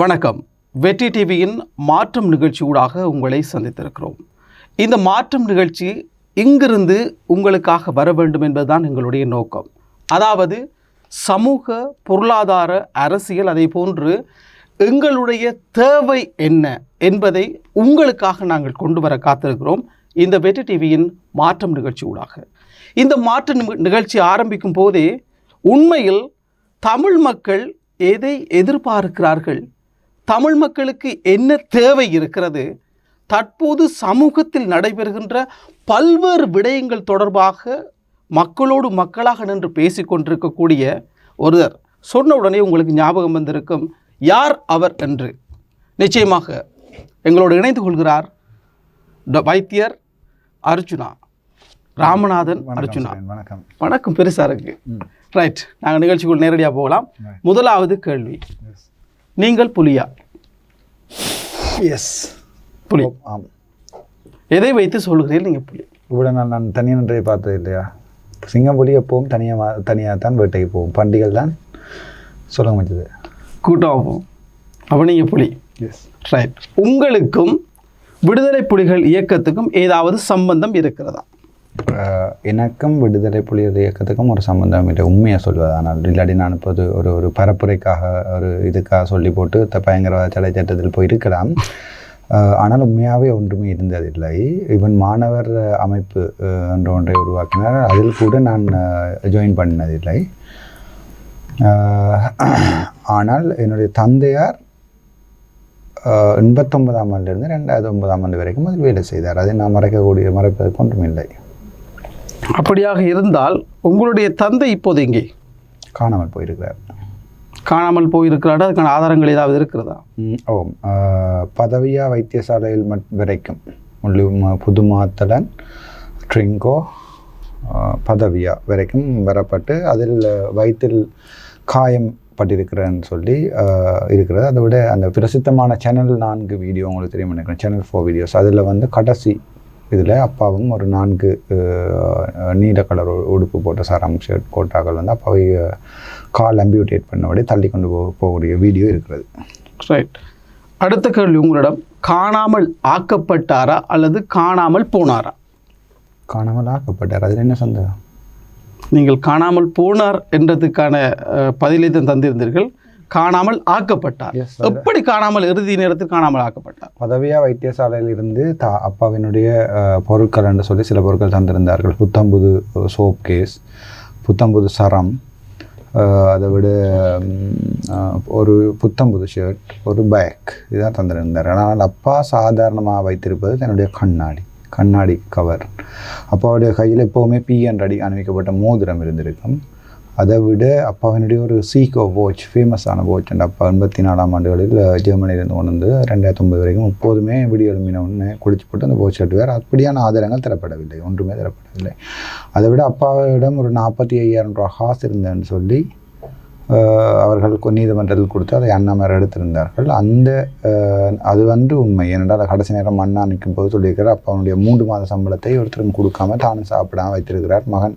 வணக்கம். வெற்றி டிவியின் மாற்றம் நிகழ்ச்சியூடாக உங்களை சந்தித்திருக்கிறோம். இந்த மாற்றம் நிகழ்ச்சி இங்கிருந்து உங்களுக்காக வர வேண்டும் என்பதுதான் எங்களுடைய நோக்கம். அதாவது சமூக பொருளாதார அரசியல் அதே போன்று எங்களுடைய தேவை என்ன என்பதை உங்களுக்காக நாங்கள் கொண்டு வர காத்திருக்கிறோம். இந்த வெற்றி டிவியின் மாற்றம் நிகழ்ச்சியூடாக இந்த மாற்ற நிகழ்ச்சி ஆரம்பிக்கும் போதே உண்மையில் தமிழ் மக்கள் எதை எதிர்பார்க்கிறார்கள் தமிழ் மக்களுக்கு என்ன தேவை இருக்கிறது? தற்போது சமூகத்தில் நடைபெறுகின்ற பல்வேறு விடயங்கள் தொடர்பாக மக்களோடு மக்களாக நின்று பேசிக்கொண்டிருக்கக்கூடிய ஒருவர் சொன்ன உடனே உங்களுக்கு ஞாபகம் வந்திருக்கும் யார் அவர் என்று. நிச்சயமாக எங்களோடு இணைந்து கொள்கிறார் வைத்தியர் அர்ஜுனா ராமநாதன் அர்ஜுனா. வணக்கம். வணக்கம் பெருசாக இருக்கு. ரைட் நாங்கள் நிகழ்ச்சிக்குள் நேரடியாக போகலாம். முதலாவது கேள்வி. நீங்கள் புலியா? எஸ் புலி. ஆம். எதை வைத்து சொல்கிறீர்கள் நீங்கள் புலி? இவ்வளோ நான் நான் தனியாக நின்றை பார்த்தது இல்லையா? சிங்கம் புலி எப்பவும் தனியாக தனியாக தான் வேட்டைக்கு போகும். பண்டிகள் தான் சொல்ல முடிஞ்சது. கூட்டம் ஆகும். அப்போ நீங்கள் புலி. எஸ் ரைட் உங்களுக்கும் விடுதலை புலிகள் இயக்கத்துக்கும் ஏதாவது சம்பந்தம் இருக்கிறதா? எனக்கும் விடுதலை புலிகள் இயக்கத்துக்கும் ஒரு சம்மந்தம் இல்லை. உண்மையாக சொல்வது ஆனால் இல்லாட்டி நான் இப்போது ஒரு ஒரு பரப்புரைக்காக ஒரு இதுக்காக சொல்லி போட்டு த பயங்கரவாத தடை சட்டத்தில் போயிருக்கலாம். ஆனால் உண்மையாகவே ஒன்றுமே இருந்ததில்லை. இவன் மாணவர் அமைப்பு என்ற ஒன்றை உருவாக்கினார். அதில் கூட நான் ஜாயின் பண்ணதில்லை ஆனால் என்னுடைய தந்தையார் எண்பத்தொன்பதாம் ஆண்டிலிருந்து ரெண்டாயிரத்தி ஒன்பதாம் ஆண்டு வரைக்கும் அதில் வேலை செய்தார். அதை நான் மறைக்கக்கூடிய மறைப்பதற்கு ஒன்றும் இல்லை. அப்படியாக இருந்தால் உங்களுடைய தந்தை இப்போது எங்கே? காணாமல் போயிருக்கிறார். காணாமல் போயிருக்கிறாரு? அதுக்கான ஆதாரங்கள் ஏதாவது இருக்கிறதா? ஓ பதவியா வைத்தியசாலையில் மட் வரைக்கும். முள்ளு ம- புதுமாத்தலன் ட்ரிங்கோ பதவியா வரைக்கும் வரப்பட்டு அதில் வயிற்றில் காயம் பட்டிருக்கிறேன்னு சொல்லி இருக்கிறது. அதை விட அந்த பிரசித்தமான சேனல் நான்கு வீடியோ உங்களுக்கு தெரியும் நினைக்கிறேன். சேனல் ஃபோர் வீடியோஸ் அதில் வந்து கடைசி இதில் அப்பாவும் ஒரு நான்கு நீல கலர் உடுப்பு போட்ட சாராம் ஷர்ட் போட்டாக்கள் வந்து அப்பாவை கால் அம்பியூட்டேட் பண்ணபடி தள்ளி கொண்டு போ போகக்கூடிய வீடியோ இருக்கிறது. ரைட் அடுத்த கேள்வி உங்களிடம் காணாமல் ஆக்கப்பட்டாரா அல்லது காணாமல் போனாரா? காணாமல் ஆக்கப்பட்டார். அதில் என்ன சந்தேகம்? நீங்கள் காணாமல் போனார் என்றதுக்கான பதிலை தான் தந்திருந்தீர்கள். காணாமல் ஆக்கப்பட்டார். எப்படி காணாமல் இறுதி நேரத்தில் காணாமல் ஆக்கப்பட்டார்? பதவியா வைத்தியசாலையில் இருந்து தா அப்பாவினுடைய பொருட்கள் என்று சொல்லி சில பொருட்கள் தந்திருந்தார்கள். புத்தம்புது சோப் கேஸ் புத்தம்புது சரம் அதை விட ஒரு புத்தம்புது ஷர்ட் ஒரு பேக் இதான் தந்திருந்தார்கள் ஆனால் அப்பா சாதாரணமாக வைத்திருப்பது தன்னுடைய கண்ணாடி கண்ணாடி கவர் அப்பாவுடைய கையில் எப்போவுமே பி என்ற அடி அணிவிக்கப்பட்ட மோதிரம் இருந்திருக்கும். அதை விட அப்பாவினுடைய ஒரு சீகோ வாட்ச் ஃபேமஸான வாட்ச் அந்த அப்பா எண்பத்தி நாலாம் ஆண்டுகளில் ஜெர்மனியிலிருந்து கொண்டு வந்து ரெண்டாயிரத்தி ஒன்பது வரைக்கும் எப்போதுமே விடிய எழுப்பின ஒன்று குளிச்சு போட்டு அந்த வாட்ச் வேறு அப்படியான ஆதாரங்கள் தரப்படவில்லை. ஒன்றுமே தரப்படவில்லை. அதை விட அப்பாவிடம் ஒரு நாற்பத்தி ஐயாயிரம் ரூபா காசு இருந்தேன்னு சொல்லி அவர்களுக்கு அவர்கள் நீதிமன்றத்தில் கொடுத்து அதை அண்ணாமர் எடுத்திருந்தார்கள். அந்த அது வந்து உண்மை. ஏனென்றால் கடைசி நேரம் அண்ணா நிற்கும் போது சொல்லியிருக்கிறார் அப்பாவுடைய மூன்று மாத சம்பளத்தை ஒருத்தரும் கொடுக்காம தானும் சாப்பிடாம வைத்திருக்கிறார். மகன்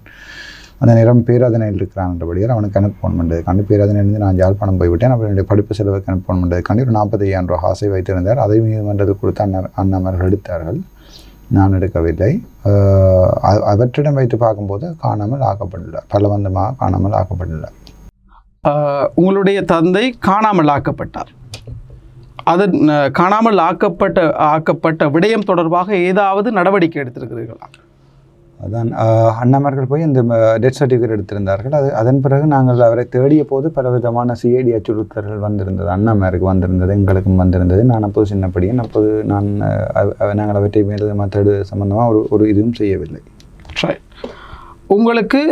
அந்த நேரம் பேராதனையில் இருக்கிறான்றபடியால் அவனுக்கு கணக்கு ஃபோன் பண்ணுறதுக்காண்டி பேராதனையிலிருந்து நான் யாழ்ப்பாணம் போய்விட்டேன். அப்புறம் என்னுடைய படிப்பு செலவு கணக்கு ஃபோன் பண்ணுறதுக்காண்டி ஒரு நாற்பத்தையாயிரம் ரூபா ஆசை வைத்திருந்தார். அதை நீதிமன்றத்தில் கொடுத்து அண்ணர் அண்ணாமர்கள் எடுத்தார்கள். நான் எடுக்கவில்லை. அவற்றிடம் வைத்து பார்க்கும்போது காணாமல் ஆக்கப்படலை. பலவந்தமாக காணாமல் ஆக்கப்படலை. உங்களுடைய தந்தை காணாமல் ஆக்கப்பட்டார். அதன் காணாமல் ஆக்கப்பட்ட ஆக்கப்பட்ட விடயம் தொடர்பாக ஏதாவது நடவடிக்கை எடுத்திருக்கிறீர்களா? அதான் அண்ணாமர்கள் போய் இந்த டெத் சர்டிஃபிகேட் எடுத்திருந்தார்கள். அது அதன் பிறகு நாங்கள் அவரை தேடிய போது பல விதமான சிஐடி அச்சுறுத்தல்கள் வந்திருந்தது. அண்ணாமருக்கு வந்திருந்தது எங்களுக்கும் வந்திருந்தது. நான் அப்போது சின்ன பையன் அப்போது நான் நாங்கள் அவற்றை மேல் மற்ற சம்பந்தமாக ஒரு ஒரு இதுவும் செய்யவில்லை. உங்களுக்கு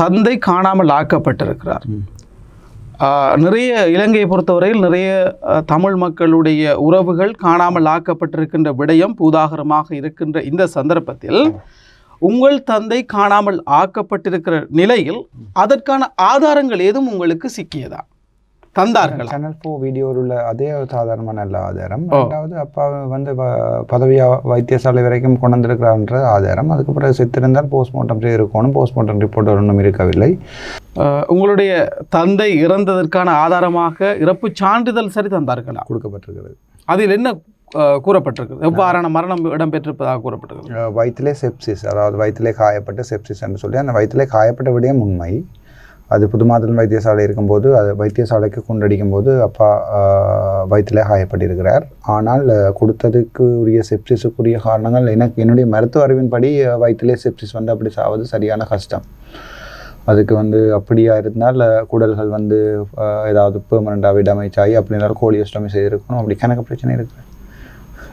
தந்தை காணாமல் ஆக்கப்பட்டிருக்கிறார். நிறைய இலங்கையை பொறுத்தவரையில் நிறைய தமிழ் மக்களுடைய உறவுகள் காணாமல் ஆக்கப்பட்டிருக்கின்ற விடயம் பூதாகரமாக இருக்கின்ற இந்த சந்தர்ப்பத்தில் உங்கள் தந்தை காணாமல் ஆக்கப்பட்டிருக்கிற நிலையில் அதற்கான ஆதாரங்கள் ஏதும் உங்களுக்கு சிக்கியதா? தந்தார்களா? சேனல் ஃபோ வீடியோவில் உள்ள அதே ஒரு சாதாரணமான நல்ல ஆதாரம். ரெண்டாவது அப்பா வந்து பதவியா வைத்தியசாலை வரைக்கும் கொண்டு வந்திருக்கிறார்ன்ற ஆதாரம். அதுக்கு பிறகு செத்திருந்தால் போஸ்ட்மார்ட்டம் செய்திருக்கணும். போஸ்ட்மார்ட்டம் ரிப்போர்ட் ஒன்றும் இருக்கவில்லை. உங்களுடைய தந்தை இறந்ததற்கான ஆதாரமாக இறப்புச் சான்றிதழ் சரி தந்தார்களா? கொடுக்கப்பட்டிருக்கிறது. அதில் என்ன கூறப்பட்டிருக்கு எவ்வாறான மரணம் இடம்பெற்றிருப்பதாக கூறப்பட்டிருக்கு வயிற்றிலே செப்சிஸ் அதாவது வயிற்றிலே காயப்பட்ட செப்சிஸ் என்று சொல்லி அந்த வயிற்றிலே காயப்பட்ட விடயம் உண்மை. அது புதுமாதல் வைத்தியசாலை இருக்கும்போது அது வைத்தியசாலைக்கு குண்டடிக்கும் போது அப்பா வயிற்றிலே காயப்பட்டிருக்கிறார். ஆனால் கொடுத்ததுக்கு உரிய செப்சிஸுக்குரிய காரணங்கள் எனக்கு என்னுடைய மருத்துவ அறிவின்படி வயிற்றிலே செப்சிஸ் வந்து அப்படி சாவது சரியான கஷ்டம். அதுக்கு வந்து அப்படியா இருந்தால் குடல்கள் வந்து ஏதாவது பெர்மனண்டாக டேமேஜ் ஆகி அப்படி இருந்தாலும் கோலியோஸ்டமி செய்திருக்கணும். அப்படி கணக்கு பிரச்சனை இருக்குது.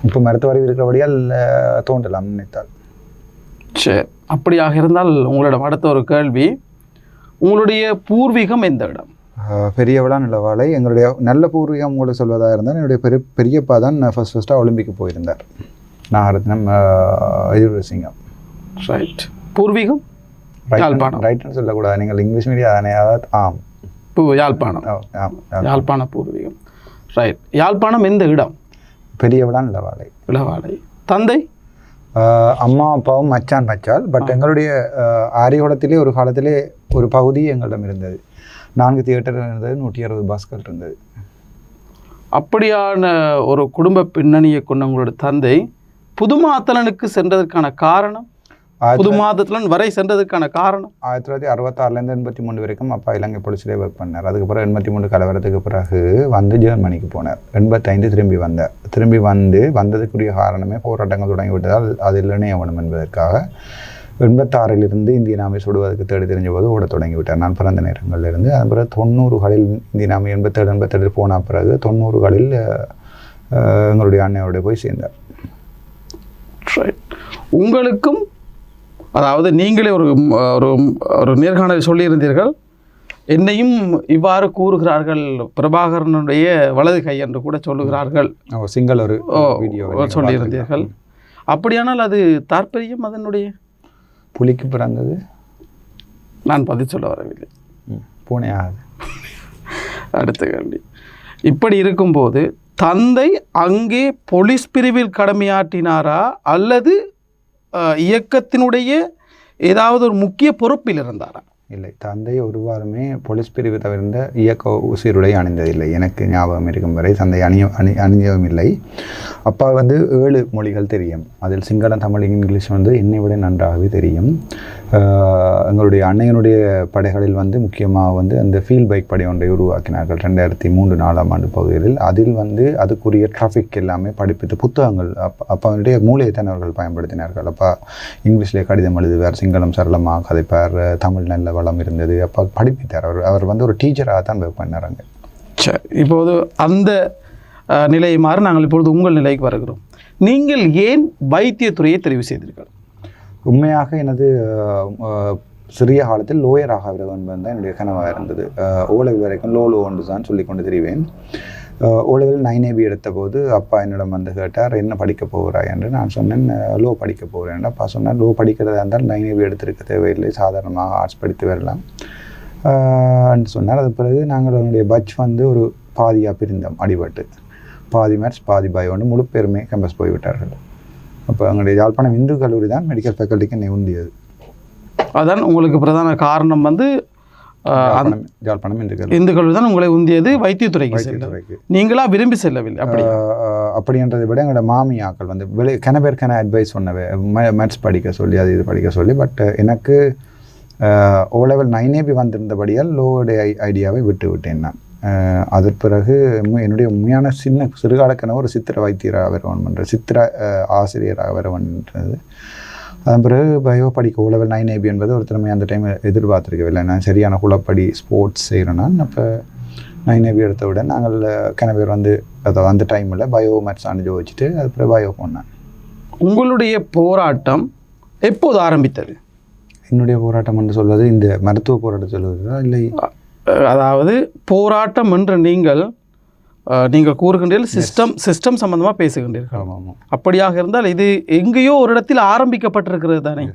இப்போ மருத்துவ இருக்கிறபடியால் தோன்றலாம் நினைத்தால். சரி அப்படியாக இருந்தால் உங்களிடம் அடுத்த ஒரு கேள்வி. உங்களுடைய பூர்வீகம் எந்த இடம்? பெரியவளா நிலவாலை. எங்களுடைய நல்ல பூர்வீகம் உங்களுக்கு சொல்வதாக இருந்தால் என்னுடைய பெரிய பெரியப்பா தான் ஃபஸ்ட் ஃபஸ்ட்டாக ஒலிம்பிக்கு போயிருந்தார். நாகரத்னம் எதிர்வு சிங்கம். ரைட் பூர்வீகம்? யாழ்ப்பாணம். ரைட்னு சொல்லக்கூடாது. நீங்கள் இங்கிலீஷ் மீடியம் தானே அதாவது ஆம். பூ யாழ்ப்பாணம். யாழ்ப்பாண பூர்வீகம். ரைட் யாழ்ப்பாணம் எந்த இடம்? பெரியவளா நிலவாலை இளவாலை. தந்தை? அம்மா அப்பாவும் மச்சான் மச்சால். பட் எங்களுடைய ஆஹ் ஆரியகுளத்திலே ஒரு காலத்திலே ஒரு பகுதி எங்களிடம் இருந்தது. நான்கு தியேட்டர் இருந்தது நூற்றி அறுபது பாஸ்கள் இருந்தது. அப்படியான ஒரு குடும்ப பின்னணியை கொண்ட உங்களுடைய தந்தை புதுமாத்தலனுக்கு சென்றதற்கான காரணம்? ஆயிரத்தி புதுமாத்தலன் வரை சென்றதற்கான காரணம். ஆயிரத்தி தொள்ளாயிரத்தி அறுபத்தாறுலேருந்து எண்பத்தி மூணு வரைக்கும் அப்பா இலங்கை போலீஸ்லேயே ஒர்க் பண்ணார். அதுக்கப்புறம் எண்பத்தி மூணு கலவரத்துக்கு பிறகு வந்து ஜெர்மனிக்கு போனார். எண்பத்தைந்து திரும்பி வந்தார். திரும்பி வந்து வந்ததுக்குரிய காரணமே போராட்டங்கள் தொடங்கி விட்டதால் அதில் இணையவனம் என்பதற்காக எண்பத்தாறிலிருந்து இந்திய நாமை சுடுவதற்கு தேடி தெரிஞ்ச போது ஓடத் தொடங்கி விட்டார் நான் பிறந்த நேரங்களில் இருந்து அதன் பிறகு தொண்ணூறுகளில் இந்திய நாமை எண்பத்தேழு எண்பத்தேழு போன பிறகு தொண்ணூறுகளில் எங்களுடைய அண்ணையோட போய் சேர்ந்தார். Right. உங்களுக்கும் அதாவது நீங்களே ஒரு ஒரு ஒரு நேர்காணல் சொல்லியிருந்தீர்கள். என்னையும் இவ்வாறு கூறுகிறார்கள் பிரபாகரனுடைய வலது கை என்று கூட சொல்லுகிறார்கள். சிங்கள ஒரு வீடியோ சொல்லியிருந்தீர்கள். அப்படியானால் அது தாற்பயம் அதனுடைய? புலிக்கு பிறந்தது? நான் பதில் சொல்ல வரவில்லை. பூனை ஆகுது. அடுத்த கேள்வி. இப்படி இருக்கும்போது தந்தை அங்கே போலீஸ் பிரிவில் கடமையாற்றினாரா அல்லது இயக்கத்தினுடைய ஏதாவது ஒரு முக்கிய பொறுப்பில் இருந்தாரா? இல்லை. தந்தை ஒரு வாரமே போலீஸ் பிரிவு தவிர்ந்த இயக்க உசிருடை அணிந்ததில்லை. எனக்கு ஞாபகம் இருக்கும் வரை தந்தை அணிய அணி அணிஞ்சவும் இல்லை. அப்பா வந்து ஏழு மொழிகள் தெரியும். அதில் சிங்களம் தமிழ் இங்கிலீஷ் வந்து என்னை விட நன்றாகவே தெரியும். எங்களுடைய அன்னையனுடைய படைகளில் வந்து முக்கியமாக வந்து அந்த ஃபீல்ட் பைக் படை ஒன்றை உருவாக்கினார்கள். ரெண்டாயிரத்தி மூன்று நாலாம் ஆண்டு பகுதியில். அதில் வந்து அதுக்குரிய டிராஃபிக் எல்லாமே படிப்பித்து புத்தகங்கள் அப்பா அப்பாவுடைய மூளையைத்தான் அவர்கள் பயன்படுத்தினார்கள். அப்பா இங்கிலீஷில் கடிதம் எழுதுவார் சிங்களம் சரளமாக கதைப்பார் தமிழ் நல்ல வளம் இருந்தது. அப்பா படிப்பித்தார் அவர். அவர் வந்து ஒரு டீச்சராக தான் ஒர்க் பண்ணாராங்க. சரி இப்போது அந்த நிலையை மாறி நாங்கள் இப்பொழுது உங்கள் நிலைக்கு வருகிறோம். நீங்கள் ஏன் வைத்தியத்துறையை தெரிவு செய்தீர்கள்? உண்மையாக எனது சிறிய காலத்தில் லோயராக வேண்டும் தான் என்னுடைய கனவாக இருந்தது. ஓலவில் வரைக்கும் லோ லோ ஒன்று தான் சொல்லி கொண்டு தெரிவேன். ஓலவில் நைன் ஏபி எடுத்த போது அப்பா என்னிடம் வந்து கேட்டார் என்ன படிக்க போகிறாய் என்று நான் சொன்னேன் லோ படிக்க போகிறேன். அப்பா சொன்னேன் லோ படிக்கிறதா இருந்தால் நைன் ஏபி எடுத்திருக்க தேவையில்லை சாதாரணமாக ஆர்ட்ஸ் படித்து வரலாம். சொன்னார். அது பிறகு நாங்கள் என்னுடைய பட்ச் வந்து ஒரு பாதியாக பிரிந்தோம் அடிபட்டு. பாதி மேட்ச் பாதி பாய் ஒன்று முழு பேருமே கேம்பஸ் போய்விட்டார்கள் அப்போ எங்களுடைய யாழ்ப்பாணம் இந்து கல்லூரி தான் மெடிக்கல் ஃபேக்கல்ட்டிக்கு நிவுந்தியது அதான் உங்களுக்கு பிரதான காரணம் வந்து இந்துக்கள் தான் உங்களை உந்தியது வைத்தியத்துறைக்கு செல்ல வைத்தியத்துறைக்கு நீங்களா விரும்பி செல்லவில்லை அப்படி. அப்படின்றதை விட எங்களோட மாமி ஆக்கள் வந்து வெளி கன பேருக்கான அட்வைஸ் சொன்னவே மேத்ஸ் படிக்க சொல்லி அது இது படிக்க சொல்லி பட் எனக்கு O level nine A B வந்திருந்தபடியால் லோவுடைய ஐடியாவை விட்டு விட்டேன் நான். அதற்கு பிறகு என்னுடைய உண்மையான சின்ன சிறுகால கனவு ஒரு சித்திர வைத்தியராக வரவன்ன்ற சித்திர ஆஹ் ஆசிரியராக வரவன்றது அதன் பிறகு பயோ படிக்க ஓ லெவல் நைன் ஏபி என்பது ஒரு திறமை அந்த டைம் எதிர்பார்த்துருக்கவில்லை நான் சரியான குலப்படி ஸ்போர்ட்ஸ் செய்கிறேன்னா அப்போ நைன் ஏபி எடுத்த விட நாங்கள் கன பேர் வந்து அதாவது அந்த டைமில் பயோ மேத்ஸ் அனுஜோ வச்சுட்டு அதுக்கப்புறம் பயோ போனேன் உங்களுடைய போராட்டம் எப்போது ஆரம்பித்தது? என்னுடைய போராட்டம் என்று சொல்வது இந்த மருத்துவ போராட்டம் சொல்வதா இல்லை? அதாவது போராட்டம் என்று நீங்கள் நீங்கள் கூறுகின்றீர்கள் சிஸ்டம் சிஸ்டம் சம்பந்தமாக பேசுகின்றீர்கள். அப்படியாக இருந்தால் இது எங்கேயோ ஒரு இடத்தில் ஆரம்பிக்கப்பட்டிருக்கிறது தானே?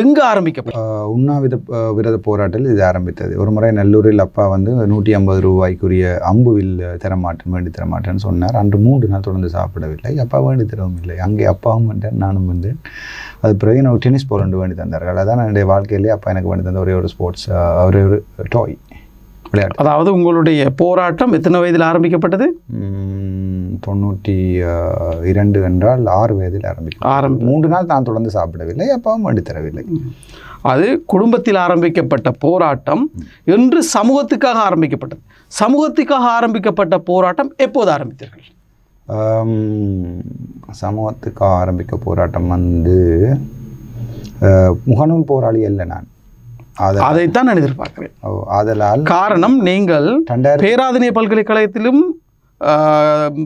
எங்க ஆரம்பிக்கப்பட்டது ஆஹ் உண்ணாவித விரத போராட்டத்தில் இது ஆரம்பித்தது. ஒரு முறை நல்லூரில் அப்பா வந்து நூற்றி ஐம்பது ரூபாய்க்குரிய அம்புவில் தரமாட்டேன் வேண்டி தரமாட்டேன்னு சொன்னார். அன்று மூன்று நாள் தொடர்ந்து சாப்பிடவில்லை. அப்பா வேண்டி தரவும் இல்லை. அங்கே அப்பாவும் வந்தேன் நானும் வந்தேன். அது பிறகு எனக்கு டென்னிஸ் போல் வேண்டி தந்தார்கள். அதான் என்னுடைய வாழ்க்கையிலே அப்பா எனக்கு வேண்டி தந்த ஒரே ஒரு ஸ்போர்ட்ஸ் ஒரே ஒரு டாய் விளையாட்டு. அதாவது உங்களுடைய போராட்டம் எத்தனை வயதில் ஆரம்பிக்கப்பட்டது? தொண்ணூற்றி இரண்டு என்றால் ஆறு வயதில் ஆரம்பிக்கும். ஆரம்பி மூன்று நாள் நான் தொடர்ந்து சாப்பிடவில்லை அப்பாவும் வேண்டி தரவில்லை அது குடும்பத்தில் ஆரம்பிக்கப்பட்ட போராட்டம் என்று சமூகத்துக்காக ஆரம்பிக்கப்பட்டது. சமூகத்துக்காக ஆரம்பிக்கப்பட்ட போராட்டம் எப்போது ஆரம்பித்தீர்கள்? ஆம், சமூகத்துக்கு ஆரம்பிக்க போராட்டம் வந்து முகநூல் போராளி அல்ல நான். அதைத்தான் நான் எதிர்பார்க்கிறேன். ஓ, ஆதலால் காரணம் நீங்கள் பேராதனை பல்கலைக்கழகத்திலும்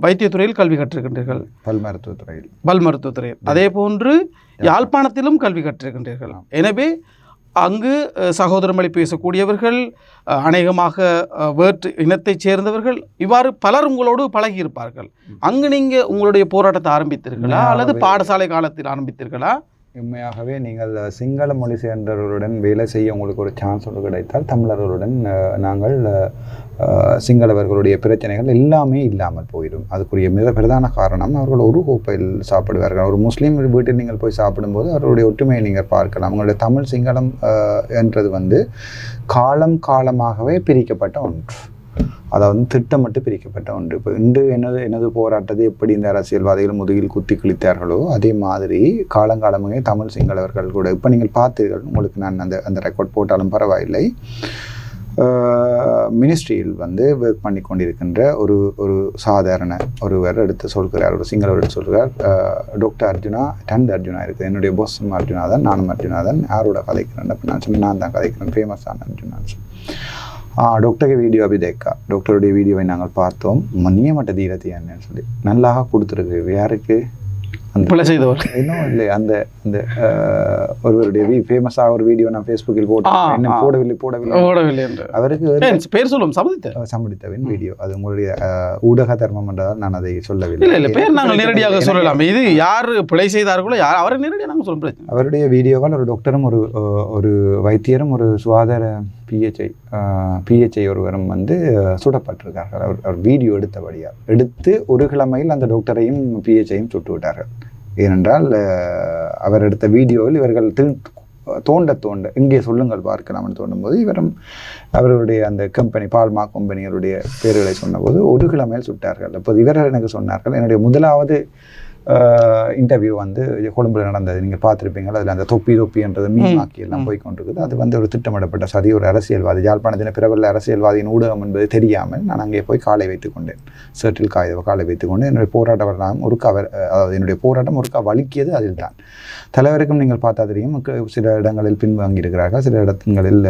வைத்தியத்துறையில் கல்வி கற்றிருக்கின்றீர்கள் பல் மருத்துவத்துறையில். பல் மருத்துவத்துறையில். அதே போன்று யாழ்ப்பாணத்திலும் கல்வி கற்றிருக்கின்றீர்கள் எனவே அங்கு சகோதரமொழி பேசக்கூடியவர்கள் அநேகமாக வேற்று இனத்தைச் சேர்ந்தவர்கள் இவ்வாறு பலர் உங்களோடு பழகியிருப்பார்கள். அங்கு நீங்கள் உங்களுடைய போராட்டத்தை ஆரம்பித்தீர்களா? அல்லது பாடசாலை காலத்தில் ஆரம்பித்தீர்களா? உண்மையாகவே நீங்கள் சிங்கள மொழி சேர்ந்தவர்களுடன் வேலை செய்ய உங்களுக்கு ஒரு சான்ஸ் ஒன்று கிடைத்தால் தமிழர்களுடன் நாங்கள் சிங்களவர்களுடைய பிரச்சனைகள் எல்லாமே இல்லாமல் போயிடும். அதுக்குரிய மிக பிரதான காரணம் அவர்கள் ஒரு கோப்பையில் சாப்பிடுவார்கள். ஒரு முஸ்லீம் வீட்டில் நீங்கள் போய் சாப்பிடும்போது அவர்களுடைய ஒற்றுமையை நீங்கள் பார்க்கலாம். அவங்களுடைய தமிழ் சிங்களம் என்றது வந்து காலம் காலமாகவே பிரிக்கப்பட்ட ஒன்று. அதாவது திட்டமிட்டு பிரிக்கப்பட்ட ஒன்று. இப்போ இன்று எனது எனது போராட்டத்தை எப்படி இந்த அரசியல்வாதிகள் முதுகில் குத்தி கிழித்தார்களோ அதே மாதிரி காலங்காலமாக தமிழ் சிங்களவர்கள் கூட இப்போ நீங்கள் பார்த்தீர்கள் உங்களுக்கு நான் அந்த அந்த ரெக்கார்ட் போட்டாலும் பரவாயில்லை. மினிஸ்ட்ரியில் வந்து ஒர்க் பண்ணி கொண்டிருக்கின்ற ஒரு ஒரு சாதாரண ஒருவர் எடுத்து சொல்கிறார் ஒரு சிங்களவர் எடுத்து சொல்கிறார் டாக்டர் அர்ஜுனா டண்ட் அர்ஜுனா இருக்குது. என்னுடைய பொஸ்ஸும் அர்ஜுனா தான் நானும் அர்ஜுனா தான் யாரோட கதைக்கிறேன் அப்போ நான் சொன்னேன் நான் தான் கதைக்கிறேன் ஃபேமஸான அர்ஜுனான்னு சொல்லி ஆ டாக்டருக்கு வீடியோ அப்படி தேக்கா டாக்டருடைய வீடியோவை நாங்கள் பார்த்தோம் மன்னியமட்ட தீர என்னன்னு சொல்லி நல்லாக கொடுத்துருக்கு யாருக்கு பிழை செய்தவர். இன்னும் இல்லை அந்த அந்த ஒருவருடைய ஃபேமஸாக ஒரு வீடியோ நான் ஃபேஸ்புக்கில் போட்டேன். போடவில்லை போடவில்லை. ஓடவில்லை என்று. அவருக்கு பேர் சொல்லும் சம்மதித்த சம்பளித்தவின் வீடியோ அது உங்களுடைய ஊடக தர்மம் என்றதால் நான் அதை சொல்லவில்லை. இல்லை இல்லை பேர் நாங்கள் நேரடியாக சொல்லலாம். இது யார் பிழை செய்தார்களோ யார் அவரை நேரடியாக நாங்கள் சொல்ல அவருடைய வீடியோவால் ஒரு டாக்டரும் ஒரு ஒரு வைத்தியரும் ஒரு சுகாதார பிஹெச்ஐ பிஹெச்ஐ ஒருவரும் வந்து சுடப்பட்டிருக்கார்கள். அவர் அவர் வீடியோ எடுத்தபடியால். எடுத்து ஒரு கிழமையில் அந்த டாக்டரையும் பிஹெச்ஐயும் சுட்டு விட்டார்கள் ஏனென்றால் அவர் எடுத்த வீடியோவில் இவர்கள் தோண்ட தோண்ட இங்கே சொல்லுங்கள் பார்க்கலாம்னு தோண்டும்போது இவரும் அவருடைய அந்த கம்பெனி பால்மா கம்பெனியருடைய பேர்களை சொன்னபோது ஒரு கிழமையில் சுட்டார்கள். அப்போது இவர்கள் எனக்கு சொன்னார்கள் என்னுடைய முதலாவது இன்டர்வியூ வந்து கொழும்புல நடந்தது. நீங்கள் பார்த்துருப்பீங்க அதில் அந்த தொப்பி தொப்பின்றது மீமாக்கி எல்லாம். போய் கொண்டிருக்குது அது வந்து ஒரு திட்டமிடப்பட்ட சதி ஒரு அரசியல்வாதி யாழ்ப்பாணத்தின பிரபல அரசியல்வாதியின் ஊடகம் என்பது தெரியாமல் நான் அங்கே போய் காலை வைத்துக் கொண்டேன். சர்ட்டில் காய காலை வைத்துக் கொண்டு என்னுடைய போராட்ட வரலாம் ஒரு கவர் அதாவது என்னுடைய போராட்டம் ஒரு வலிக்கியது அதில் தான் தலைவருக்கும் நீங்கள் பார்த்தா தெரியும் சில இடங்களில் பின்வாங்கியிருக்கிறார்கள். சில இடங்களில்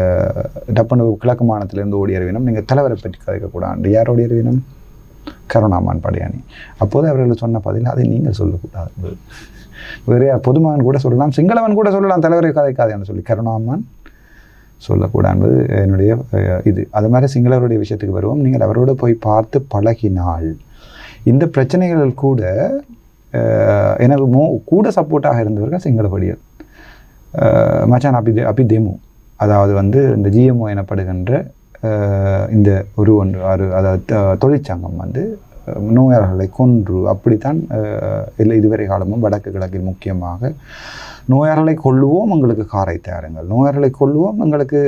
டப்புனு கிழக்கு மாநிலத்திலிருந்து ஓடி அறிவினம் நீங்கள் தலைவரை பற்றி கதைக்கக்கூடாது. யார் ஓடி அறிவினம் கருணாமான் படையாணி. அப்போது அவர்கள் சொன்ன பதில் அதை நீங்கள் சொல்லக்கூடாது. வேறு யார்? பொதுமகன் கூட சொல்லலாம் சிங்களவன் கூட சொல்லலாம் தலைவரை கதைக்காதேன்னு சொல்லி கருணாமான் சொல்லக்கூடாது என்பது என்னுடைய இது. அது மாதிரி சிங்களவருடைய விஷயத்துக்கு வருவோம். நீங்கள் அவரோடு போய் பார்த்து பழகினால் இந்த பிரச்சனைகள் கூட எனக்கு மோ கூட சப்போர்ட்டாக இருந்தவர்கள் சிங்களப்படியல் மச்சான் அபி அபி தெமு அதாவது வந்து இந்த ஜிஎம்ஓ எனப்படுகின்ற இந்த ஒரு ஒன்று ஒரு அதாவது தொழிற்சங்கம் வந்து நோயாளர்களை கொன்று அப்படித்தான் இல்லை இதுவரை காலமும் வடக்கு கிழக்கில் முக்கியமாக நோயாளர்களை கொள்ளுவோம் எங்களுக்கு காரை தாருங்கள். நோயாளர்களை கொள்ளுவோம் எங்களுக்கு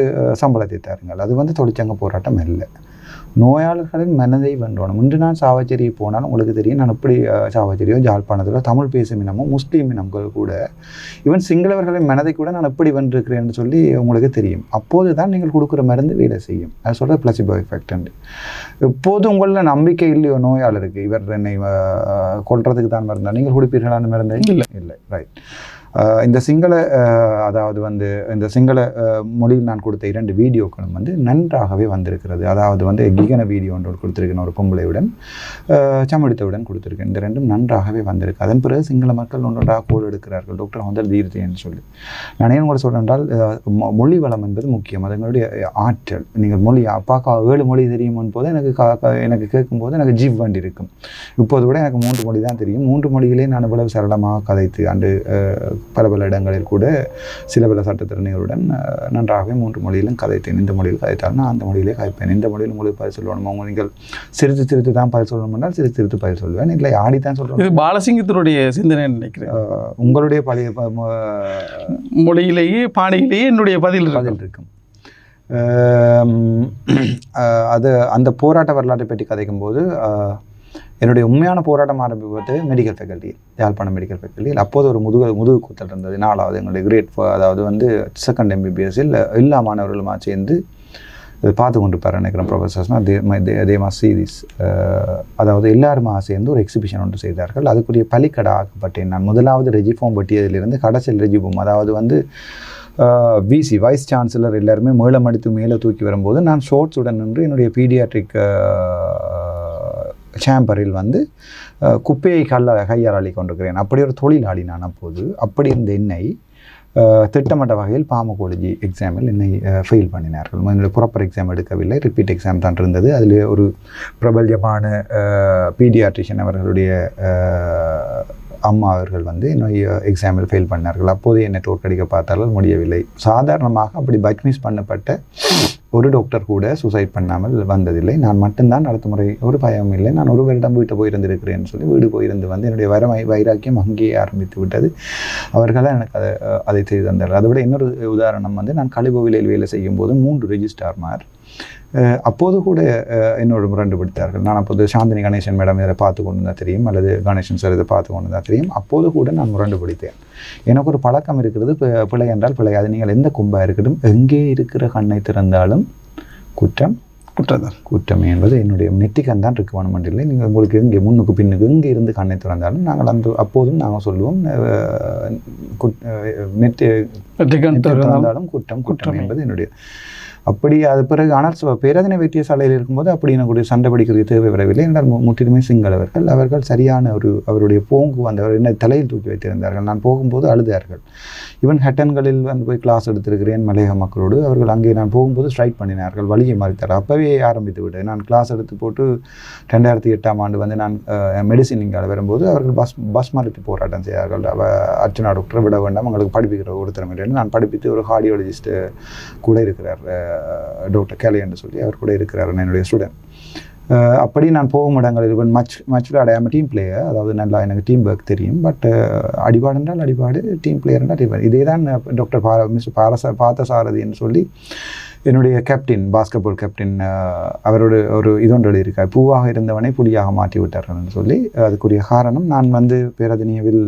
சம்பளத்தை தாருங்கள். அது வந்து தொழிற்சங்க போராட்டம் இல்லை நோயாளர்களின் மனதை வென்றோணும். இன்று நான் சாவச்சேரியை போனால் உங்களுக்கு தெரியும் நான் எப்படி சாவச்சேரியோ ஜாழ்ப்பாணத்திலோ தமிழ் பேசும் இனமோ முஸ்லீம் இனங்கள் கூட ஈவன் சிங்களவர்களின் மனதை கூட நான் எப்படி வென்றிருக்கிறேன்னு சொல்லி உங்களுக்கு தெரியும். அப்போது தான் நீங்கள் கொடுக்குற மருந்து வேலை செய்யும். அது சொல்கிற பிளசிபோ எஃபெக்ட் எப்போது உங்களில் நம்பிக்கை இல்லையோ நோயாளருக்கு இவர் என்னை அஹ், கொல்றதுக்கு தான் மருந்தா? நீங்கள் குடிப்பீர்களா அந்த மருந்து? இல்லை. இல்லை ரைட் இந்த சிங்கள அதாவது வந்து இந்த சிங்கள மொழியில் நான் கொடுத்த இரண்டு வீடியோக்களும் வந்து நன்றாகவே வந்திருக்கிறது. அதாவது வந்து கிகன வீடியோ ஒன்று கொடுத்துருக்கேன் ஒரு பொம்பளையுடன் அஹ், சமடித்தவுடன் இந்த ரெண்டும் நன்றாகவே வந்திருக்கு. அதன் பிறகு சிங்கள மக்கள் ஒன்றொன்றாக கோடு எடுக்கிறார்கள். டாக்டர் முதல் என்று சொல்லி. நான் ஏன் கூட சொல்கிறேன் என்றால் மொ- மொழி வளம் என்பது முக்கியம். அது எங்களுடைய ஆற்றல். நீங்கள் மொழி அப்பாக்கா ஏழு மொழி தெரியுமோன்னு போது எனக்கு எனக்கு கேட்கும்போது எனக்கு ஜீவ் வண்டி இருக்கும். இப்போது கூட எனக்கு மூன்று மொழி தான் தெரியும். மூன்று மொழிகளே நான் இவ்வளவு சரளமாக கதைத்து அண்டு பல பல இடங்களில் கூட சில பல சட்டத்திறனிகளுடன் நன்றாகவே மூன்று மொழியிலும் கதைத்தேன் இந்த மொழியில் கதைத்தால் நான் அந்த மொழியிலே கதைப்பேன். இந்த மொழியில் உங்களுக்கு பதில் சொல்லணும் அவங்க நீங்கள் சிரித்து சிரித்து தான் பதில் சொல்லணும் என்றால் சிரித்து சிரித்து பதில் சொல்வேன் இல்லை ஆடி தான் சொல்கிறேன் பாலசிங்கத்தினுடைய சிந்தனை நினைக்கிறேன். உங்களுடைய பழைய மொழியிலேயே பாணியிலேயே என்னுடைய பதில். பதில் இருக்கும். அது அந்த போராட்ட வரலாற்றை பற்றி கதைக்கும்போது என்னுடைய உண்மையான போராட்டம் ஆரம்பிப்பது மெடிக்கல் ஃபேக்கல்ட்டி யாழ்ப்பாணம் மெடிக்கல் ஃபேக்கல்ட்டியில் அப்போது ஒரு முதுகு முதுகு கூத்தல் இருந்தது. நாலாவது எங்களுடைய கிரேட் அதாவது வந்து செகண்ட் எம்பிபிஎஸ்ஸில் எல்லா மாணவர்களுமா சேர்ந்து இது பார்த்து கொண்டு பாரு நினைக்கிறேன் ப்ரொஃபஸர்ஸ்னால் அதே அதே மாதிரி சீரீஸ் அதாவது எல்லாருமா சேர்ந்து ஒரு எக்ஸிபிஷன் ஒன்று செய்தார்கள். அதுக்குரிய பலிக்கடை ஆக்கப்பட்டேன் நான். முதலாவது ரெஜிஃபார்ம் பட்டியதிலிருந்து கடைசியில் ரெஜிஃபார்ம் அதாவது வந்து விசி வைஸ் சான்சலர் எல்லாருமே மேளம் அடித்து மேலே தூக்கி வரும்போது நான் ஷோர்ட்ஸுடன் நின்று என்னுடைய பீடியாட்ரிக் சேம்பரில் வந்து குப்பையை கல்ல கையால் அள்ளி கொண்டிருக்கிறேன் அப்படி ஒரு தொழிலாளி நான் அப்போது. அப்படி இருந்த என்னை திட்டமிட்ட வகையில் பாமகோலஜி எக்ஸாமில் என்னை ஃபெயில் பண்ணினார்கள். என்னுடைய ப்ராப்பர் எக்ஸாம் எடுக்கவில்லை. ரிப்பீட் எக்ஸாம் தான் இருந்தது. அதில் ஒரு பிரபல்யமான பீடியாட்ரிஷியன் அவர்களுடைய அம்மா அவர்கள் வந்து என்னுடைய எக்ஸாமில் ஃபெயில் பண்ணார்கள். அப்போது என்னை தோற்கடிக்க பார்த்தாலும் முடியவில்லை. சாதாரணமாக அப்படி பட்மிஸ் பண்ணப்பட்ட ஒரு டாக்டர் கூட சூசைட் பண்ணாமல் வந்ததில்லை. நான் மட்டும்தான் அடுத்த முறை ஒரு பயம் இல்லை. நான் ஒரு வருடம் வீட்டை போயிருந்திருக்கிறேன்னு சொல்லி வீடு போயிருந்து வந்து என்னுடைய வர வைராக்கியம் அங்கேயே ஆரம்பித்து விட்டது. அவர்கள் தான் எனக்கு அதை அதை செய்து தந்தார்கள். அதை விட இன்னொரு உதாரணம் வந்து நான் கழிவுவிலையில் வேலை செய்யும் போது மூன்று ரெஜிஸ்டார்மார் அப்போது கூட என்னோட முரண்டு பிடித்தார்கள் நான் அப்போது சாந்தினி கணேசன் மேடம் இதை பார்த்து கொண்டு தான் தெரியும் அல்லது கணேசன் சார் இதை பார்த்து கொண்டு தான் தெரியும். அப்போது கூட நான் முரண்டு பிடித்தேன் எனக்கு ஒரு பழக்கம் இருக்கிறது பிழை என்றால் பிழை அது நீங்கள் எந்த கும்பா இருக்கட்டும் எங்கே இருக்கிற கண்ணை திறந்தாலும் குற்றம் குற்றம்தான். குற்றம் என்பது என்னுடைய நெற்றிக்கண் தான் ரிக்குவர்மெண்ட் இல்லை. நீங்கள் உங்களுக்கு எங்கே முன்னுக்கு பின்னுக்கு எங்கே இருந்து கண்ணை திறந்தாலும் நாங்கள் அந்த அப்போதும் நாங்கள் சொல்லுவோம் நெற்றி திறந்தாலும் குற்றம் குற்றமே. என்பது என்னுடைய அப்படி அது பிறகு ஆனால் சு- வைத்தியசாலையில் இருக்கும்போது அப்படி எனக்கு சண்டை பிடிக்கிறது தேவை வரவில்லை. என்றால் முற்றிலுமே சிங்களவர்கள் அவர்கள். சரியான ஒரு அவருடைய போங்கு வந்தவர் என்னை தலையில் தூக்கி வைத்திருந்தார்கள். நான் போகும்போது அழுதார்கள். ஈவன் ஹட்டன்களில் வந்து போய் கிளாஸ் எடுத்திருக்கிறேன் மலையக மக்களோடு. அவர்கள் அங்கே நான் போகும்போது ஸ்ட்ரைக் பண்ணினார்கள். வழியை மாறித்தார். அப்போவே ஆரம்பித்து விட்டது நான் கிளாஸ் எடுத்து போட்டு ரெண்டாயிரத்தி எட்டாம் ஆண்டு வந்து நான் மெடிசின் இங்கே வரும்போது அவர்கள் பஸ் பஸ் மறுத்து போராட்டம் செய்தார்கள். அவ அர்ச்சனா டாக்டரை விட வேண்டாம். உங்களுக்கு படிப்பிக்கிற ஒருத்தரம் நான் படிப்பித்து ஒரு கார்டியாலஜிஸ்ட் கூட இருக்கிறார். டாக்டர் கேலி என்று சொல்லி அவர் கூட இருக்கிறார் என்னுடைய ஸ்டூடெண்ட் அப்படி நான் போகும் இடங்களில் இவன் மச் மச் அடையாமல் டீம் பிளேயர் அதாவது நல்லா எனக்கு டீம் ஒர்க் தெரியும் பட் அடிபாடு என்றால் அடிபாடு டீம் பிளேயர் என்றால் அடிபாடு இதே தான் டாக்டர் பார மிஸ் பாரச பார்த்த சாரதின்னு சொல்லி என்னுடைய கேப்டன் பாஸ்கெட்பால் கேப்டன் அவரோட ஒரு இதொன்று எழுதியிருக்கார். பூவாக இருந்தவனை புலியாக மாற்றி விட்டார்கள்னு சொல்லி அதுக்குரிய காரணம் நான் வந்து பேரதினியவில்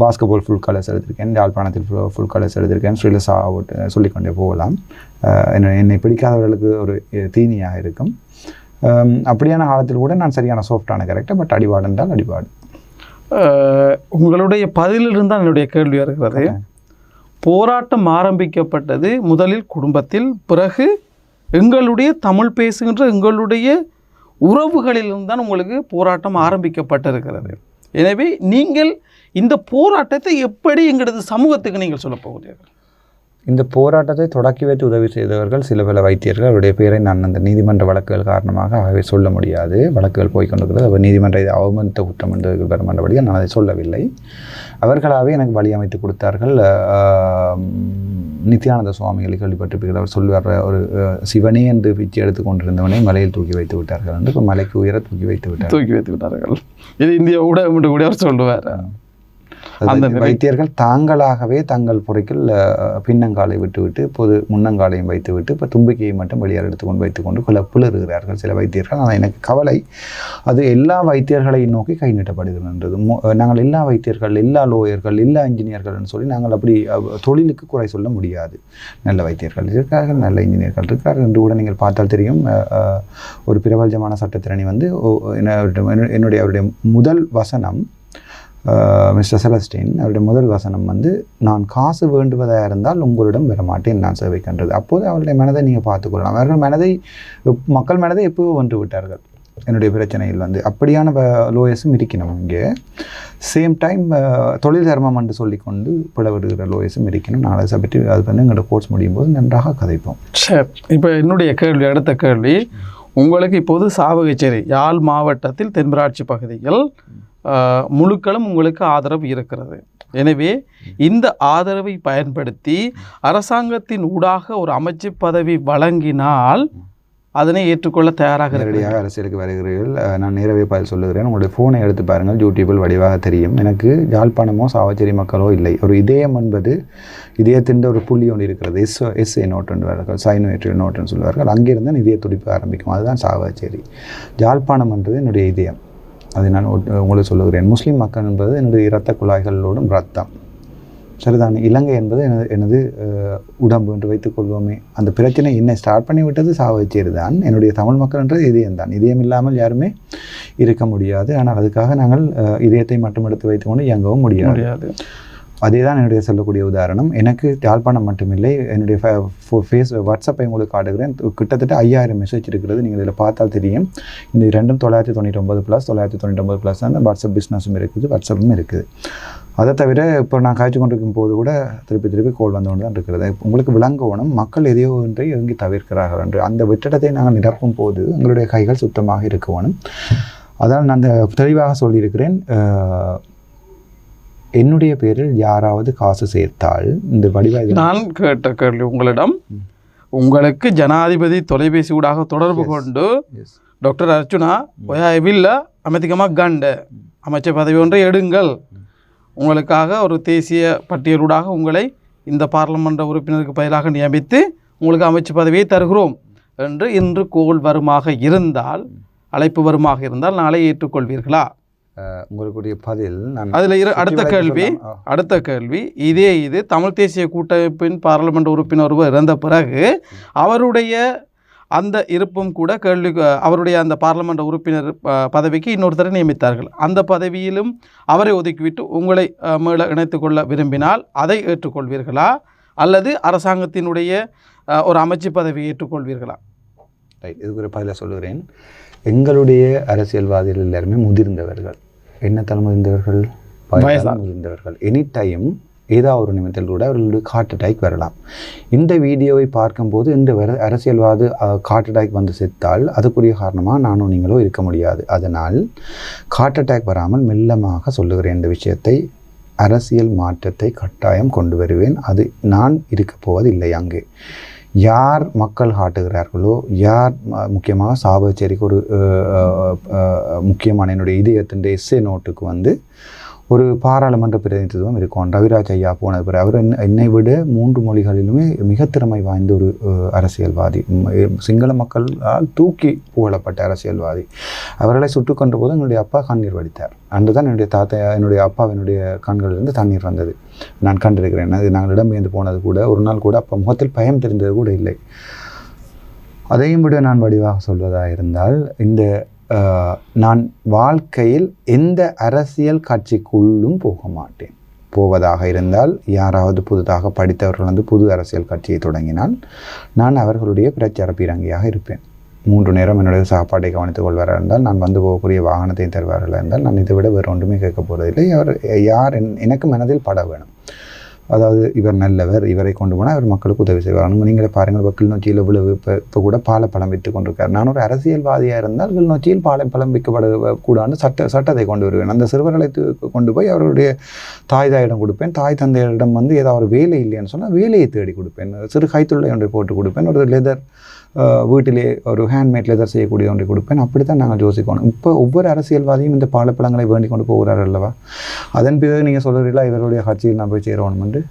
பாஸ்கெட்பால் ஃபுல் கலர்ஸ் எடுத்திருக்கேன் யாழ்ப்பாணத்தில் ஃபுல் கலர்ஸ் எடுத்திருக்கேன். ஸ்ரீலசா சொல்லிக்கொண்டே போகலாம். என்னை என்னை பிடிக்காதவர்களுக்கு ஒரு தீனியாக இருக்கும். அப்படியான காலத்தில் கூட நான் சரியான சாஃப்டான கேரக்டர் பட் அடிபாடு என்றால் அடிபாடு. உங்களுடைய பதிலிலிருந்து தான் என்னுடைய கேள்வி வருகிறது. போராட்டம் ஆரம்பிக்கப்பட்டது முதலில் குடும்பத்தில் பிறகு எங்களுடைய தமிழ் பேசுகின்ற எங்களுடைய உறவுகளிலிருந்து தான் உங்களுக்கு போராட்டம் ஆரம்பிக்கப்பட்டிருக்கிறது. எனவே நீங்கள் இந்த போராட்டத்தை எப்படி எங்களது சமூகத்துக்கு நீங்கள் சொல்ல போகிறீர்கள்? இந்த போராட்டத்தை தொடக்கி வைத்து உதவி செய்தவர்கள் சில பல வைத்தியர்கள். அவருடைய பேரை நான் அந்த நீதிமன்ற வழக்குகள் காரணமாக ஆகவே சொல்ல முடியாது. வழக்குகள் போய்க்கொண்டிருக்கிறது அவர் நீதிமன்ற இது அவமதித்த குற்றம் என்று பெறமன்றபடியாக நான் அதை சொல்லவில்லை. அவர்களாகவே எனக்கு வழி அமைத்து கொடுத்தார்கள். நித்யானந்த சுவாமிகளை கேள்விப்பட்டிருப்பீர்கள். அவர் சொல்வார் ஒரு சிவனே என்று பிச்சை எடுத்து கொண்டிருந்தவனை மலையில் தூக்கி வைத்து விட்டார்கள் என்று. இப்போ மலைக்கு உயர தூக்கி வைத்து விட்டார்கள். தூக்கி வைத்து விட்டார்கள். இது இந்திய ஊடகம் என்று கூட அவர் சொல்லுவார். அந்த வைத்தியர்கள் தாங்களாகவே தங்கள் பொறைக்குள் அஹ், பின்னங்காலை விட்டுவிட்டு பொது முன்னங்காலையும் வைத்துவிட்டு இப்போ தும்பிக்கையை மட்டும் வெளியால் எடுத்துக்கொண்டு வைத்துக்கொண்டு குழப்பில் இருக்கிறார்கள் சில வைத்தியர்கள். ஆனால் எனக்கு கவலை அது எல்லா வைத்தியர்களையும் நோக்கி கை நீட்டப்படுகின்றது மு- நாங்கள் எல்லா வைத்தியர்கள் எல்லா லோயர்கள் எல்லா இன்ஜினியர்கள்னு சொல்லி நாங்கள் அப்படி தொழிலுக்கு குறை சொல்ல முடியாது. நல்ல வைத்தியர்கள் இருக்கிறார்கள் நல்ல இன்ஜினியர்கள் இருக்கிறார்கள் என்று கூட நீங்கள் பார்த்தால் தெரியும். ஒரு பிரபலஜமான சட்டத்திரணி வந்து என்னுடைய அவருடைய முதல் வசனம் மிஸ்டர் செலஸ்டின் அவருடைய முதல் வசனம் வந்து நான் காசு வேண்டுவதாக இருந்தால் உங்களிடம் வர மாட்டேன் நான் சேவைக்கின்றது. அப்போது அவருடைய மனதை நீங்கள் பார்த்துக்கொள்ளலாம். அவர்கள் மனதை மக்கள் மனதை எப்போ வென்று விட்டார்கள். என்னுடைய பிரச்சனையில் வந்து. அப்படியான லோயஸும் இருக்கணும் இங்கே. சேம் டைம் தொழில் தர்மம் என்று சொல்லிக்கொண்டு பிளவிடுகிற லோயஸும் இருக்கணும் நாளை அதை பற்றி அது வந்து எங்களோட கோர்ஸ் முடியும் போது நன்றாக கதைப்போம். சரி இப்போ என்னுடைய கேள்வி அடுத்த கேள்வி. உங்களுக்கு இப்போது சாவகச்சேரி யாழ் மாவட்டத்தில் தென்பராட்சி பகுதியில் முழுக்களும் உங்களுக்கு ஆதரவு இருக்கிறது. எனவே இந்த ஆதரவை பயன்படுத்தி அரசாங்கத்தின் ஊடாக ஒரு அமைச்சு பதவி வழங்கினால் அதனை ஏற்றுக்கொள்ள தயாராக நேரடியாக அரசியலுக்கு வருகிறீர்கள். நான் நேரவே பதில் சொல்லுகிறேன். உங்களுடைய ஃபோனை எடுத்து பாருங்கள். யூடியூபில் வடிவாக தெரியும். எனக்கு யாழ்ப்பாணமோ சாவச்சேரி மக்களோ இல்லை. ஒரு இதயம் என்பது இதயத்தின் ஒரு புள்ளி ஒன்று இருக்கிறது. எஸ் எஸ் ஏ நோட் என்பார்கள் சைனோயேற்றியல் நோட்டுன்னு சொல்லுவார்கள். அங்கிருந்து இதய துடிப்பு ஆரம்பிக்கும். அதுதான் சாவச்சேரி. யாழ்ப்பாணம் என்பது என்னுடைய இதயம். அதை நான் உங்களுக்கு சொல்லுகிறேன். முஸ்லீம் மக்கள் என்பது என்னுடைய இரத்த குழாய்களோடும் ரத்தம் சரிதான் இலங்கை என்பது எனது எனது உடம்பு என்று வைத்துக்கொள்வோமே அந்த பிரச்சனை என்னை ஸ்டார்ட் பண்ணி விட்டது சாவச்சேர் தான் என்னுடைய தமிழ் மக்கள்ன்றது இதயம் தான் இதயம் இல்லாமல் யாருமே இருக்க முடியாது. ஆனால் அதுக்காக நாங்கள் இதயத்தை மட்டும் எடுத்து வைத்துக்கொண்டு இயங்கவும் முடியாது. அதே தான் என்னுடைய சொல்லக்கூடிய உதாரணம். எனக்கு யாழ்ப்பாணம் மட்டுமில்லை என்னுடைய ஃபேஸ் வாட்ஸ்அப்பை உங்களுக்கு காட்டுகிறேன். கிட்டத்தட்ட ஐயாயிரம் மெசேஜ் இருக்கிறது நீங்கள் இதில் பார்த்தால் தெரியும். இந்த ரெண்டும் தொள்ளாயிரத்தி தொண்ணூற்றி ஒன்பது ப்ளஸ் தொள்ளாயிரத்தி தொண்ணூற்றி ஒன்பது ப்ளஸ் தான் வாட்ஸ்அப் பிஸ்னஸும் இருக்குது வாட்ஸ்அப்பும் இருக்குது. அதை தவிர இப்போ நான் காய்ச்சி கொண்டிருக்கும் போது கூட திருப்பி திருப்பி கோல் வந்து கொண்டு தான் இருக்கிறது. உங்களுக்கு விளங்கவனும் மக்கள் எதையோ ஒன்றை இறங்கி தவிர்க்கிறார்கள் என்று. அந்த வெற்றிடத்தை நாங்கள் நிரப்பும் போது எங்களுடைய கைகள் சுத்தமாக இருக்கவனும் அதனால் நான் அந்த தெளிவாக சொல்லியிருக்கிறேன் என்னுடைய பேரில் யாராவது காசு சேர்த்தால் இந்த வடிவாக நான் கேட்ட கேள்வி உங்களிடம். உங்களுக்கு ஜனாதிபதி தொலைபேசி ஊடாக தொடர்பு கொண்டு டாக்டர் அர்ச்சுனா ஒயாவில் அமைதிக்கமாக கண்ட அமைச்சர் பதவி ஒன்றை எடுங்கள். உங்களுக்காக ஒரு தேசிய பட்டியலூடாக உங்களை இந்த பாராளுமன்ற உறுப்பினருக்கு பதிலாக நியமித்து உங்களுக்கு அமைச்சு பதவியை தருகிறோம் என்று இன்று கோல் வருமாக இருந்தால் அழைப்பு வருமாக இருந்தால் நாளை ஏற்றுக்கொள்வீர்களா? உங்களுடைய பதில் நான் அதில் இரு அடுத்த கேள்வி. அடுத்த கேள்வி இதே இது தமிழ் தேசிய கூட்டமைப்பின் பாராளுமன்ற உறுப்பினர் ஒருவர் இறந்த பிறகு அவருடைய அந்த இருப்பும் கூட கேள்வி அவருடைய அந்த பாராளுமன்ற உறுப்பினர் பதவிக்கு இன்னொருத்தரை நியமித்தார்கள். அந்த பதவியிலும் அவரை ஒதுக்கிவிட்டு உங்களை மேல இணைத்துக் கொள்ள விரும்பினால் அதை ஏற்றுக்கொள்வீர்களா? அல்லது அரசாங்கத்தினுடைய ஒரு அமைச்சு பதவியை ஏற்றுக்கொள்வீர்களா? ரைட் இதுக்கு ஒரு பதில சொல்லுகிறேன். எங்களுடைய அரசியல்வாதிகள் எல்லாருமே முதிர்ந்தவர்கள். என்ன தலை முதிர்ந்தவர்கள். முதிர்ந்தவர்கள். எனி டைம் ஏதாவது ஒரு நிமிடத்தில் கூட அவர்களுக்கு ஹார்ட் அட்டாக் வரலாம். இந்த வீடியோவை பார்க்கும்போது இந்த வர அரசியல்வாதி ஹார்ட் அட்டாக் வந்து செத்தால் அதுக்குரிய காரணமாக நானும் நீங்களோ இருக்க முடியாது. அதனால் ஹார்ட் அட்டாக் வராமல் மெல்லமாக சொல்லுகிறேன் இந்த விஷயத்தை. அரசியல் மாற்றத்தை கட்டாயம் கொண்டு வருவேன். அது நான் இருக்கப் போவது இல்லை அங்கே. யார் மக்கள் காட்டுகிறார்களோ யார் முக்கியமாக சாபச்சேரிக்கு ஒரு முக்கியமான என்னுடைய இதயத்தின் எஸ்ஏ நோட்டுக்கு வந்து ஒரு பாராளுமன்ற பிரதிநிதித்துவம் இருக்கும். ரவிராஜ் ஐயா போனது பிறகு அவர் என்னை- என்னை விட மூன்று மொழிகளிலுமே மிக திறமை வாய்ந்த ஒரு அரசியல்வாதி. சிங்கள மக்களால் தூக்கி புகழப்பட்ட அரசியல்வாதி. அவர்களை சுட்டு கொண்ட போது என்னுடைய அப்பா கண்ணீர் வடித்தார். அன்று தான் என்னுடைய தாத்தா என்னுடைய அப்பா என்னுடைய கண்களிலிருந்து தண்ணீர் வந்தது. நான் கண்டிருக்கிறேன். அது நாங்கள் இடம்பெயர்ந்து போனது கூட ஒரு நாள் கூட அப்போ முகத்தில் பயம் தெரிந்தது கூட இல்லை. அதையும் விட நான் வடிவாக சொல்வதாக இருந்தால் இந்த நான் வாழ்க்கையில் எந்த அரசியல் கட்சிக்குள்ளும் போக மாட்டேன். போவதாக இருந்தால் யாராவது புதிதாக படித்தவர்கள் வந்து புது அரசியல் கட்சியை தொடங்கினால் நான் அவர்களுடைய பிரச்சார பீரங்கியாக இருப்பேன். மூன்று நேரம் என்னுடைய சாப்பாட்டை கவனித்துக் கொள்வாராக இருந்தால் நான் வந்து போகக்கூடிய வாகனத்தை தருவார்கள் இருந்தால் நான் இதை விட வேறு ஒன்றுமே கேட்க போவதில்லை. அவர் யார் என்- எனக்கு மனதில் பட வேணும். அதாவது இவர் நல்லவர் இவரை கொண்டு போனால் இவர் மக்களுக்கு உதவி செய்வார். அனுமதி நீங்களே பாருங்கள் இப்போ கிளிநொச்சியில் இவ்வளவு இப்போ இப்போ கூட பாலப்பழம் விற்று கொண்டிருக்கார். நான் ஒரு அரசியல்வாதியாக இருந்தால் கிளிநொச்சியில் பாலப்பழம் விற்கப்பட கூடாதுன்னு சட்ட சட்டத்தை கொண்டு வருவேன். அந்த சிறுவர்களை கொண்டு போய் அவருடைய தாய் தாயிடம் கொடுப்பேன். தாய் தந்தையரிடம் வந்து ஏதாவது ஒரு வேலை இல்லைன்னு சொன்னால் வேலையை தேடி கொடுப்பேன். சிறு கைத்தொழிலை ஒன்றை போட்டு கொடுப்பேன். ஒரு லெதர் வீட்டிலே ஒரு ஹேண்ட்மேட் லெதர் செய்யக்கூடிய ஒன்றை கொடுப்பேன். அப்படி தான் நாங்கள் யோசிக்கணும். இப்போ ஒவ்வொரு அரசியல்வாதியும் இந்த பாலப்பழங்களை வேண்டி கொண்டு போகிறார்கள் அல்லவா? அதன் பிறகு நீங்கள் சொல்கிறீங்களா இவருடைய கட்சியில் நான் போய் சேரணும் என்று